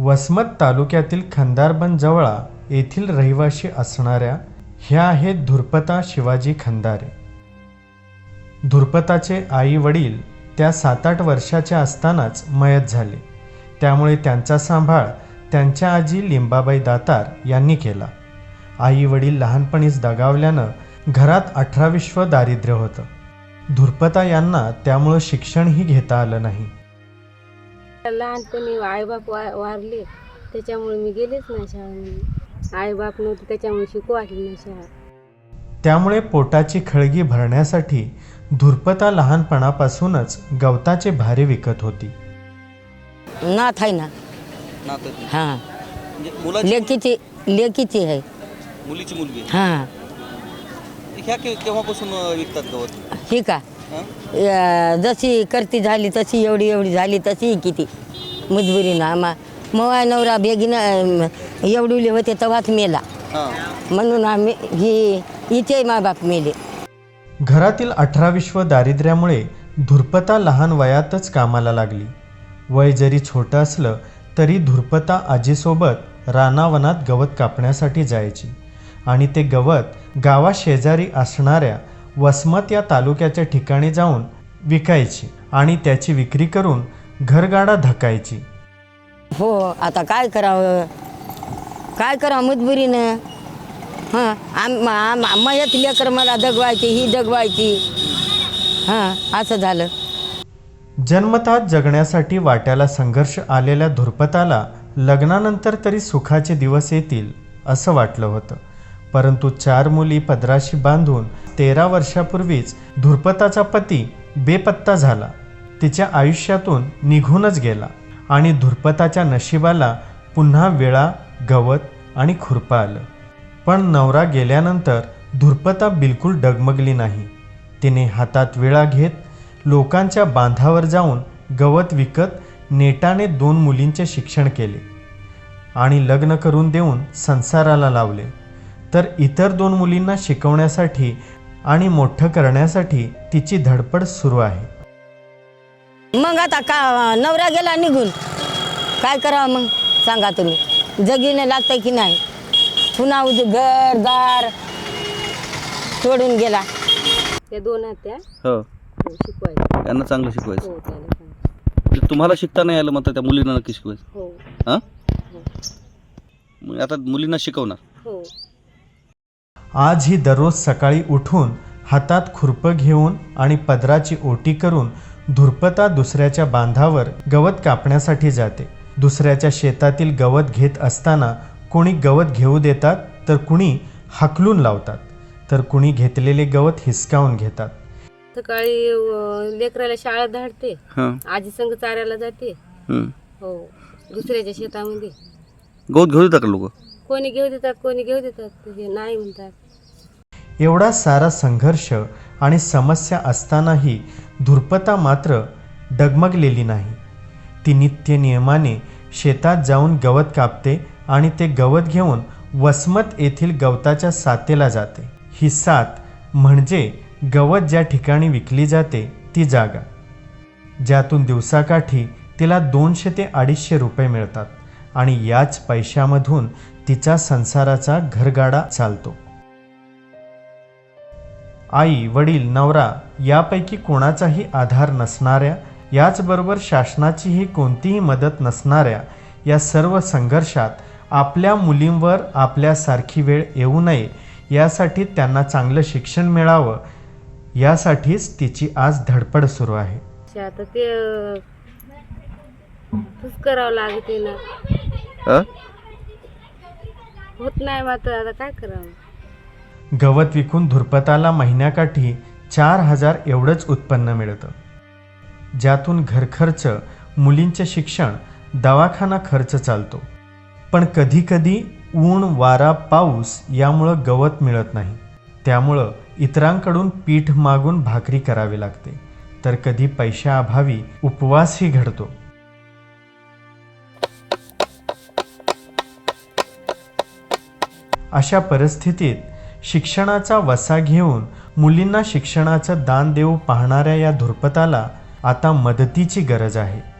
वसमत तालुक्यातील खंदारबन जवळा येथील रहिवाशी असणाऱ्या ह्या आहेत धुरपता शिवाजी खंदारे. धुरपताचे आई वडील त्या सात आठ वर्षाच्या असतानाच मयत झाले. त्यामुळे त्यांचा सांभाळ त्यांच्या आजी लिंबाबाई दातार यांनी केला. आई वडील लहानपणीच दगावल्यानं घरात अठरा विश्व दारिद्र्य होतं. धुरपता यांना त्यामुळं शिक्षणही घेता आलं नाही. लहानपणी आईबाप वा वारले त्याच्यामुळे मी गेलेच नाही शाळेमध्ये. आईबाप नव्हते त्याच्यामुळे शिकू वाटली नाही शाळा त्यामुळे पोटाची खळगी भरण्यासाठी धुरपता लहानपणापासूनच गवताचे भारे विकत होती. नाथ आहे ना? नातं हां. म्हणजे मुलाची लेकीची लेकीची आहे. मुलीची मुलगी हां. ह्या के केव्हापासून अं, विकतात गवत? ही का? हं? या, जशी करती झाली तशी एवढी एवढी झाली तशी किती. मजबुरीनं आम्हा मग नवरा बेगीन एवढी होते तेव्हाच मेला. म्हणून आम्ही ही इथे मायबाप मेले. घरातील अठरा विश्व दारिद्र्यामुळे धुरपता लहान वयातच कामाला लागली. वय जरी छोटं असलं तरी धुरपता आजीसोबत रानावनात गवत कापण्यासाठी जायची. आणि ते गवत गावाशेजारी असणाऱ्या वसमत या तालुक्याच्या ठिकाणी जाऊन विकायची आणि त्याची विक्री करून घरगाडा धकायची. हो आता काय करावं? काय करावं मजबुरीनं? हां? आम आम मयत लेकर मला दगवायची ही दगवायची. हां? असं झालं. जन्मतात जगण्यासाठी वाट्याला संघर्ष आलेल्या धुरपताला लग्नानंतर तरी सुखाचे दिवस येतील असं वाटलं होतं. परंतु चार मुली पदराशी बांधून तेरा वर्षापूर्वीच धुरपताचा पती बेपत्ता झाला. तिच्या आयुष्यातून निघूनच गेला आणि धुरपताच्या नशिबाला पुन्हा वेळा गवत आणि खुरपं आलं. पण नवरा गेल्यानंतर धुरपता बिलकुल डगमगली नाही. तिने हातात वेळा घेत लोकांच्या बांधावर जाऊन गवत विकत नेटाने दोन मुलींचे शिक्षण केले आणि लग्न करून देऊन संसाराला लावले. तर इतर दोन मुलींना शिकवण्यासाठी आणि मोठं करण्यासाठी तिची धडपड सुरू आहे. मग आता का नवरा गेला निघून. काय करावं मग? सांगा तुम्ही. जगीने लागतंय की नाही? पुन्हा उद्या घर दार सोडून गेला. त्या दोन आहेत त्या. हो. हो, शिकवायच्या त्यांना चांगलं शिकवायचं. हो त्याला सांग. म्हणजे तुम्हाला शिकता नाही आलं म्हणतात त्या मुलींना नक्की शिकवायचं. हो. हां? हो. मग आता मुलींना शिकवणार. हो. आज ही दररोज सकाळी उठून हातात खुरपं घेऊन आणि पदराची ओटी करून धुरपता दुसऱ्याच्या बांधावर गवत कापण्यासाठी जाते. दुसऱ्याच्या शेतातील गवत घेत असताना कोणी गवत घेऊ देतात तर कुणी हाकलून लावतात. तर कुणी घेतलेले गवत हिसकावून घेतात. सकाळी अं, लेकराला शाळेत धाडते. हां. आजी संग चाऱ्याला जाते. हं. हो दुसऱ्याच्या शेतामध्ये. गवत घेऊ देतात का लोक? कोणी घेऊ देतात कोणी घेऊ देतात हे नाही म्हणतात. एवढा सारा संघर्ष आणि समस्या असतानाही धुरपता मात्र डगमगलेली नाही. ती नित्य नियमाने शेतात जाऊन गवत कापते आणि ते गवत घेऊन वसमत येथील गवताच्या सातेला जाते. ही सात म्हणजे गवत ज्या ठिकाणी विकली जाते ती जागा. ज्यातून दिवसाकाठी तिला दोनशे ते अडीचशे रुपये मिळतात. आणि याच पैशामधून तिचा संसाराचा घरगाडा चालतो. आई वडील नवरा यापैकी कोणाचाही आधार नसणाऱ्या याचबरोबर शासनाचीही कोणतीही मदत नसणाऱ्या या सर्व संघर्षात आपल्या मुलींवर आपल्यासारखी वेळ येऊ नये यासाठी त्यांना चांगलं शिक्षण मिळावं यासाठीच तिची आज धडपड सुरू आहे. आता ते करावं लागते ना हां? होत नाही मात्र आता काय करावं? गवत विकून धुरपताला महिन्याकाठी चार हजार एवढंच उत्पन्न मिळतं. ज्यातून घरखर्च मुलींचे शिक्षण दवाखाना खर्च चालतो. पण कधीकधी ऊन वारा पाऊस यामुळं गवत मिळत नाही. त्यामुळं इतरांकडून पीठ मागून भाकरी करावी लागते. तर कधी पैशाअभावी उपवासही घडतो. अशा परिस्थितीत शिक्षणाचा वसा घेऊन मुलींना शिक्षणाचं दान देऊ पाहणाऱ्या या धुरपताला आता मदतीची गरज आहे.